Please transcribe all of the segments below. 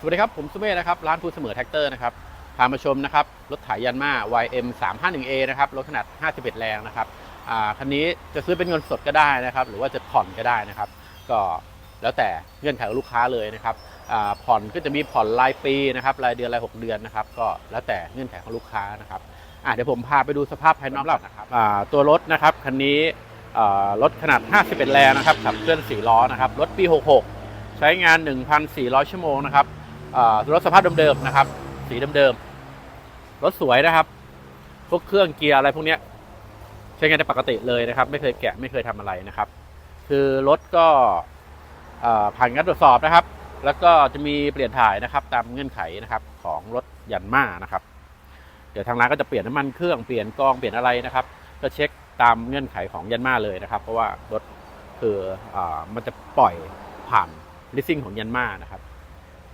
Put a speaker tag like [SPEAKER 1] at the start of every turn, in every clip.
[SPEAKER 1] สวัสดีครับ ผมสุเมธนะครับ ร้านพูดเสมอแท็กเตอร์นะครับ พามาชมนะครับ รถไถยันมา YM 3 5 1 A นะครับ รถขนาด 51 แรงนะครับคันนี้จะซื้อเป็นเงินสดก็ได้นะครับ หรือว่าจะผ่อนก็ได้นะครับ ก็แล้วแต่เงื่อนไขของลูกค้าเลยนะครับผ่อนก็จะมีผ่อนรายปีนะครับ รายเดือนราย 6 เดือนนะครับ ก็แล้วแต่เงื่อนไขของลูกค้านะครับเดี๋ยวผมพาไปดูสภาพภายนอกนะครับตัวรถนะครับคันนี้รถขนาด 51 แรงนะครับขับเคลื่อน4ล้อนะครับ รถปี 66 ใช้งาน 1,400 ชั่วโมงนะครับ รถสภาพเดิมๆนะครับ สีเดิมๆรถสวยนะครับ พวกเครื่องเกียร์อะไรพวกนี้ใช้งานได้ปกติเลยนะครับ ไม่เคยแกะไม่เคยทำอะไรนะครับ คือรถก็ผ่านการตรวจสอบนะครับ แล้วก็จะมีเปลี่ยนถ่ายนะครับ ตามเงื่อนไขนะครับ ของรถยันมานะครับ เดี๋ยวทางร้านก็จะเปลี่ยนน้ำมันเครื่องเปลี่ยนกองเปลี่ยนอะไรนะครับ ก็เช็คตามเงื่อนไขของยันมาเลยนะครับ เพราะว่ารถคืออมันจะปล่อยผ่านลิสซิ่งของยันมานะครับ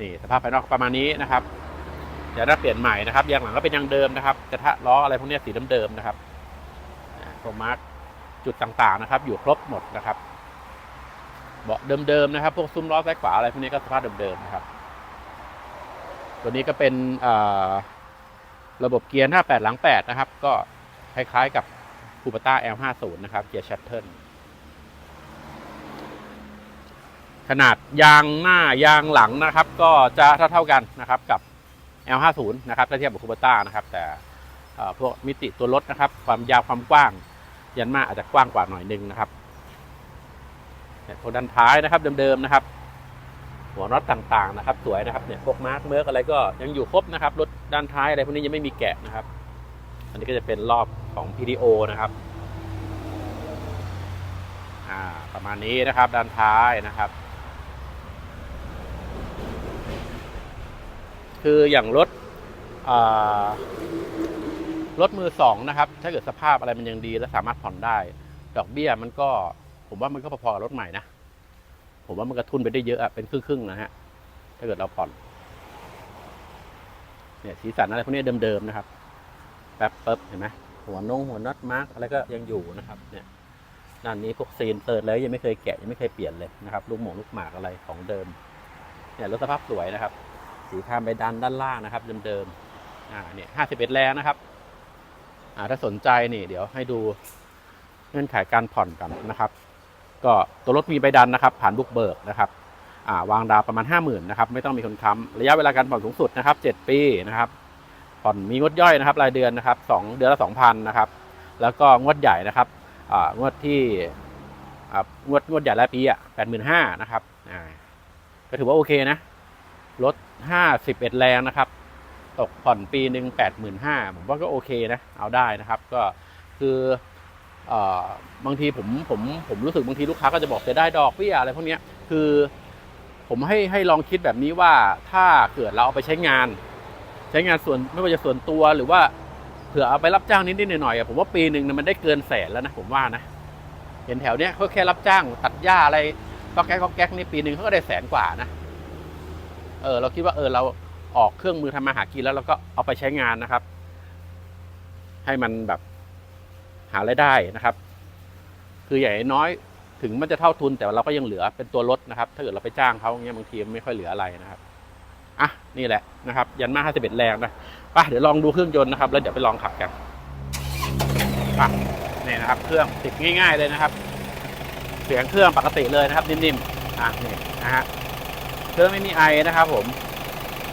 [SPEAKER 1] นี่สภาพภายนอกประมาณนี้นะครับเดี๋ยวถ้าเปลี่ยนใหม่นะครับยางหลังก็เป็นยางเดิมนะครับกระทะล้ออะไรพวกนี้สีเดิมๆนะครับอ่าตัวมาร์กจุดต่างๆนะครับ อยู่ครบหมดนะครับเบาะเดิมๆนะครับ พวกซุ้มล้อซ้ายขวาอะไรพวกนี้ก็สภาพเดิมๆนะครับ ตัวนี้ก็เป็นระบบเกียร์หน้า8หลัง8นะครับ ก็คล้ายๆกับคูปต้า L50 นะครับ เกียร์ชัตเทิล ขนาดยางหน้ายางหลังนะครับ ก็จะเท่าเท่ากันนะครับกับ L50 นะครับถ้าเทียบกับคูปต้านะครับ แต่พวกมิติตัวรถนะครับ ความยาวความกว้าง ยันมาอาจจะกว้างกว่าหน่อยนึงนะครับเนี่ยพวกด้านท้ายนะครับเดิมๆนะครับ หัวน็อตต่างๆนะครับ สวยนะครับเนี่ยพวกมาร์กเมิร์กอะไรก็ยังอยู่ครบนะครับรถด้านท้ายอะไรพวกนี้ยังไม่มีแกะนะครับ อันนี้ก็จะเป็นรอบของ PDO นะครับอ่าประมาณนี้นะครับด้านท้ายนะครับ คืออย่างรถรถมือสองนะครับ ถ้าเกิดสภาพอะไรมันยังดีและสามารถผ่อนได้ ดอกเบี้ยมันก็ ผมว่ามันก็พอๆกับรถใหม่นะ ผมว่ามันกระทุนไปได้เยอะอะเป็นครึ่งๆนะฮะ ถ้าเกิดเราผ่อน เนี่ยสีสันอะไรพวกนี้เดิมๆนะครับ แป๊บเป๊บเห็นไหมหัวนงหัวน็อตมาร์กอะไรก็ยังอยู่นะครับ เนี่ยด้านนี้พวกซีนเติร์ดแล้วยังไม่เคยแกะยังไม่เคยเปลี่ยนเลยนะครับ ลูกหมงลูกหมากอะไรของเดิม เนี่ยรถสภาพสวยนะครับ สีคามไปดันด้านล่างนะครับ เดิมๆอ่าเนี่ยห้าสิบเอ็ดแรงนะครับอ่าถ้าสนใจนี่ เดี๋ยวให้ดูเงื่อนไขการผ่อนกันนะครับ ก็ตัวรถมีใบดันนะครับ ผ่านบุกเบิกนะครับอ่าวางดาวประมาณห้าหมื่นนะครับไม่ต้องมีคนค้ำระยะเวลาการผ่อนสูงสุดนะครับเจ็ดปีนะครับ ผ่อนมีงวดย่อยนะครับ รายเดือนนะครับสองเดือนละสองพันนะครับ แล้วก็งวดใหญ่นะครับอ่างวดที่อ่างวดงวดใหญ่รายปีอะแปดหมื่นห้านะครับอ่าก็ถือว่าโอเคนะรถ ห้าสิบเอ็ดแรงนะครับ ตกผ่อนปีหนึ่งแปดหมื่นห้าผมว่าก็โอเคนะ เอาได้นะครับ ก็คืออบางทีผมผมผมรู้สึกบางทีลูกค้าก็จะบอกจะได้ดอกเบี้ยอะไรพวกนี้คือผมให้ให้ลองคิดแบบนี้ว่าถ้าเกิดเราเอาไปใช้งาน ใช้งานส่วนไม่ว่าจะส่วนตัวหรือว่าเผื่อเอาไปรับจ้างนิดๆหน่อยๆอะผมว่าปีหนึ่งมันได้เกินแสนแล้วนะผมว่านะเห็นแถวเนี้ยเขาแค่รับจ้างตัดหญ้าอะไรก็แก๊กก็แก๊กนี่ปีหนึ่งเขาก็ได้แสนกว่านะ เออเราคิดว่าเออเราออกเครื่องมือทำมาหากินแล้วเราก็เอาไปใช้งานนะครับ ให้มันแบบหารายได้นะครับ คืออย่น้อยถึงมันจะเท่าทุนแต่เราก็ยังเหลือเป็นตัวรถนะครับ ถ้าเกิดเราไปจ้างเขาอย่างเงี้ยบางทีมันไม่ค่อยเหลืออะไรนะครับอะนี่แหละนะครับ ยันมา51แรงนะไปเดี๋ยวลองดูเครื่องยนต์นะครับ แล้วเดี๋ยวไปลองขับกันไปนี่นะครับ เครื่องติดง่าย ๆเลยนะครับ เสียงเครื่องปกติเลยนะครับ นิ่มๆอะนี่นะฮะ เครื่องไม่มีไอนะครับผม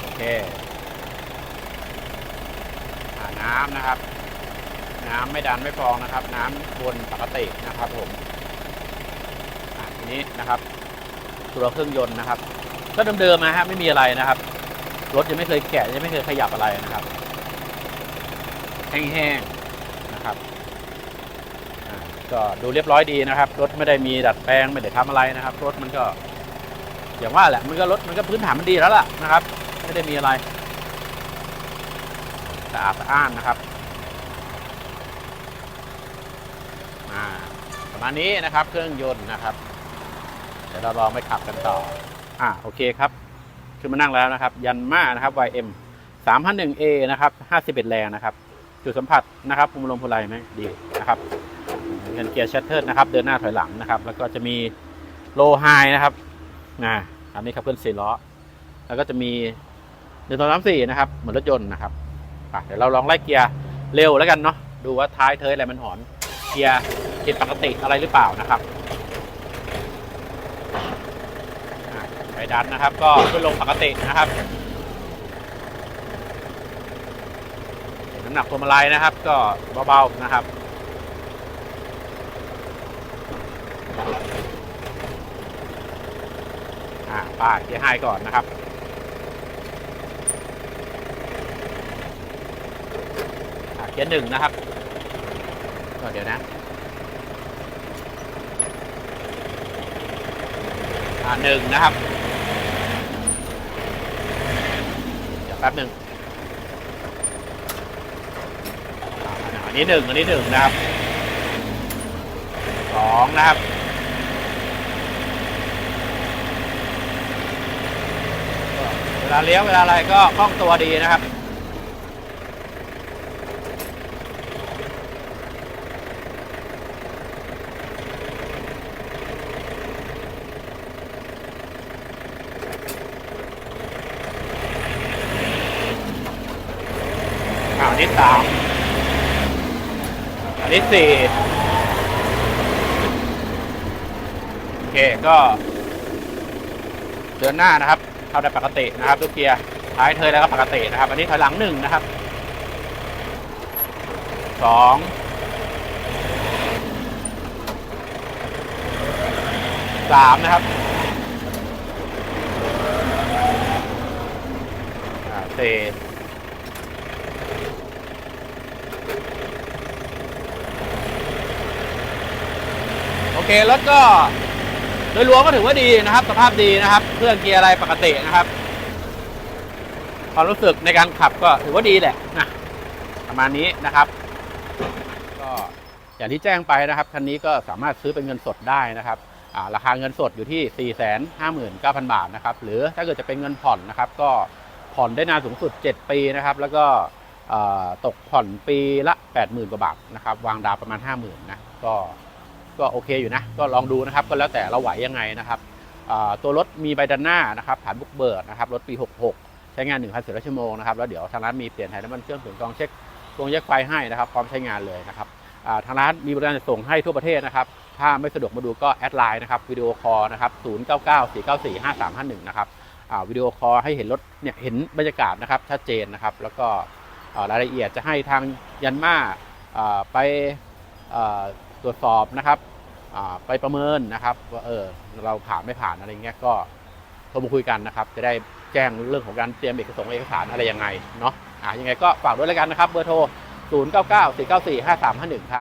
[SPEAKER 1] โอเคอ่าน้ำนะครับ น้ำไม่ดันไม่ฟองนะครับ น้ำวนปกตินะครับผมอ่าทีนี้นะครับ ตัวเครื่องยนต์นะครับ ก็เดิมๆนะฮะไม่มีอะไรนะครับ รถยังไม่เคยแกะยังไม่เคยขยับอะไรนะครับ แห้งๆนะครับก็ดูเรียบร้อยดีนะครับ รถไม่ได้มีดัดแปลงไม่ได้ทำอะไรนะครับ รถมันก็ อย่างว่าแหละมันก็รถมันก็พื้นฐานมันดีแล้วล่ะนะครับไม่ได้มีอะไรสะอาดสะอ้านนะครับประมาณนี้นะครับเครื่องยนต์นะครับ เดี๋ยวเราลองไปขับกันต่ออ่าโอเคครับขึ้นมานั่งแล้วนะครับ ยันมานะครับ YM 3 1 A นะครับ51แรงนะครับ จุดสัมผัสนะครับภูมิลมพูไลไหมดีนะครับเป็นเกียร์ชัตเทิลนะครับ เดินหน้าถอยหลังนะครับ แล้วก็จะมีโลไฮนะครับ นะอันนี้ครับเพื่อนสี่ล้อ แล้วก็จะมีหนึ่งสองสามสี่นะครับ เหมือนรถยนต์นะครับเดี๋ยวเราลองไล่เกียร์เร็วแล้วกันเนาะดูว่าท้ายเทยอะไรมันหอน เกียร์ผิดปกติอะไรหรือเปล่านะครับไปดันนะครับ ก็ขึ้นลงปกตินะครับน้ำหนักพวงมาลัยนะครับ ก็เบาๆนะครับ อ่าป้าเกียร์ไฮก่อนนะครับอ่าเกียร์หนึ่งนะครับก็เดี๋ยวนะอ่าหนึ่งนะครับ เดี๋ยวแป๊บหนึ่งอ่าอันนี้หนึ่งอันนี้หนึ่งนะครับสองนะครับ เว ลาเลี้ยวเวลาอะไรก็คล่องตัวดีนะครับอันนี้สามอันนี้สี่โอเคก็เดินหน้านะครับ เข้าได้ปกตินะครับทุกเกียร์ท้ายเทยแล้วก็ปกตินะครับ อันนี้ถอยหลังหนึ่งนะครับสองสามนะครับสี่โอเครถก็ โดยรวมก็ถือว่าดีนะครับ สภาพดีนะครับเครื่องเกียร์อะไรปกตินะครับ ความรู้สึกในการขับก็ถือว่าดีแหละนะประมาณนี้นะครับ ก็อย่างที่แจ้งไปนะครับคันนี้ก็สามารถซื้อเป็นเงินสดได้นะครับาราคาเงินสดอยู่ที่ 4 5 9 0 0 0 บาทนะครับ หรือถ้าเกิดจะเป็นเงินผ่อนนะครับ ก็ผ่อนได้นานสูงสุด 7 ปีนะครับ แล้วก็ตกผ่อนปีละ 80,000 กว่าบาทนะครับ วางดาวประมาณ 50,000นะ ก็ ก็โอเคอยู่นะ ก็ลองดูนะครับ ก็แล้วแต่เราไหวยังไงนะครับตัวรถมีใบดันหน้านะครับผ่านบุกเบิร์ดนะครับรถปี 66 ใช้งาน1 0 0 0 ชั่วโมงนะครับแล้วเดี๋ยวทางร้านมีเปลี่ยนถ่ายน้ำมันเครื่องเปลี่ยนกรองเช็คตวงแยกไฟให้นะครับพร้อมใช้งานเลยนะครับทางร้านมีบริการส่งให้ทั่วประเทศนะครับ ถ้าไม่สะดวกมาดูก็แอดไลน์นะครับวิดีโอคอลนะครับ0994945351 นะครับวิดีโอคอลให้เห็นรถเนี่ยเห็นบรรยากาศนะครับชัดเจนนะครับ แล้วก็รายละเอียดจะให้ทางยันมาอ่าไปอ่าตรวจสอบนะครับอ่า ไปประเมินนะครับว่าเออเราผ่านไม่ผ่านอะไรเงี้ยก็โทรมาคุยกันนะครับ จะได้แจ้งเรื่องของการเตรียมเอกสารเอกสารอะไรยังไงเนาะอ่ายังไงก็ฝากด้วยแล้วกันนะครับเบอร์โทร 0 9 9 4 9 4 5 3 5 1ครับ